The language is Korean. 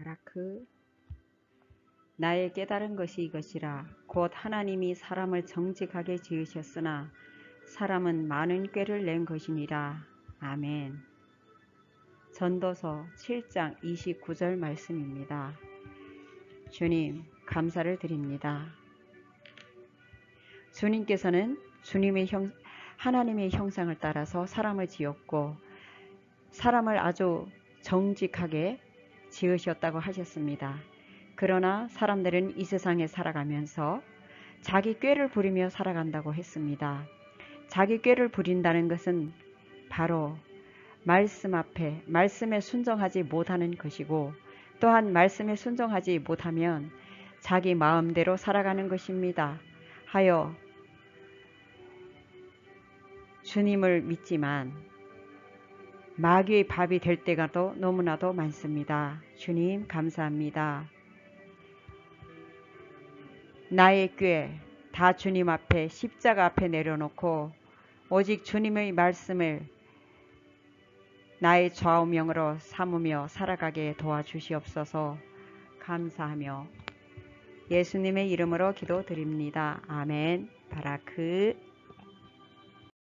바라크 나의 깨달은 것이 이것이라 곧 하나님이 사람을 정직하게 지으셨으나 사람은 많은 꾀를 낸 것이니라. 아멘. 전도서 7장 29절 말씀입니다. 주님, 감사를 드립니다. 주님께서는 주님의 형, 하나님의 형상을 따라서 사람을 지었고, 사람을 아주 정직하게 지으셨다고 하셨습니다. 그러나 사람들은 이 세상에 살아가면서 자기 꾀를 부리며 살아간다고 했습니다. 자기 꾀를 부린다는 것은 바로 말씀 앞에 말씀에 순종하지 못하는 것이고 또한 말씀에 순종하지 못하면 자기 마음대로 살아가는 것입니다. 하여 주님을 믿지만 마귀의 밥이 될 때가 또 너무나도 많습니다. 주님 감사합니다. 나의 꾀 다 주님 앞에 십자가 앞에 내려놓고 오직 주님의 말씀을 나의 좌우명으로 삼으며 살아가게 도와주시옵소서 감사하며 예수님의 이름으로 기도드립니다. 아멘. 바라크